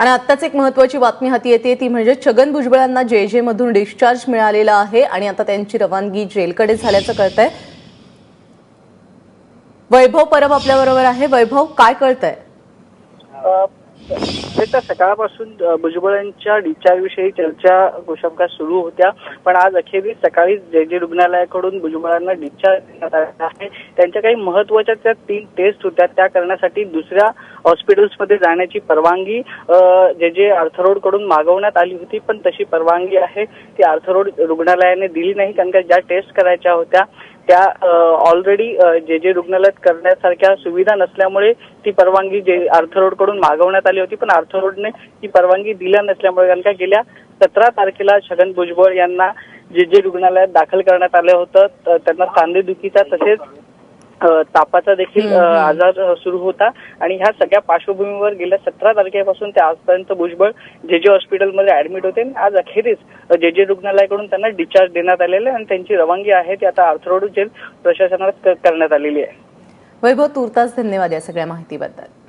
आणि आत्ताच एक महत्वाची बातमी हाती येते ती म्हणजे छगन भुजबळांना जे जे मधून डिस्चार्ज मिळालेला आहे आणि आता त्यांची रवानगी जेलकडे झाल्याचं कळतंय. वैभव परब आपल्याबरोबर आहे. वैभव काय कळतंय? आहे तर सकाळपासून भुजबळांच्या डिस्चार्ज चर्चा गोषमका सुरू होत्या. पण आज अखेरीस सकाळी जे जे रुग्णालयाकडून भुजबळांना डिस्चार्ज देण्यात आला आहे त्यांच्या काही महत्त्वाच्या त्या तीन टेस्ट होत्या त्या करण्यासाठी दुसऱ्या हॉस्पिटल्समध्ये जाण्याची परवानगी जे जे अर्थरोडकडून मागवण्यात आली होती पण तशी परवानगी आहे ती अर्थरोड रुग्णालयाने दिली नाही कारण का ज्या टेस्ट करायच्या होत्या त्या ऑलरेडी जे जे रुग्णालयात करण्यासारख्या सुविधा नसल्यामुळे ती परवानगी जे कडून मागवण्यात आली होती पण अर्थरोडने ती परवानगी दिल्या नसल्यामुळे कारण का गेल्या सतरा तारखेला छगन भुजबळ यांना जे जे रुग्णालयात दाखल करण्यात आलं होतं त्यांना सांधेदुखीचा तसेच तापाचा देखील. आजार सुरू होता. आणि ह्या सगळ्या पार्श्वभूमीवर गेल्या सतरा तारखेपासून ते आजपर्यंत भुजबळ जे जे हॉस्पिटलमध्ये ऍडमिट होते आणि आज अखेरीस जे जे रुग्णालयाकडून त्यांना डिस्चार्ज देण्यात आलेले आणि त्यांची रवानगी आहे ती आता अर्थरोड जेल प्रशासनात करण्यात आलेली आहे. वैभव तुर्तास धन्यवाद या सगळ्या माहितीबद्दल.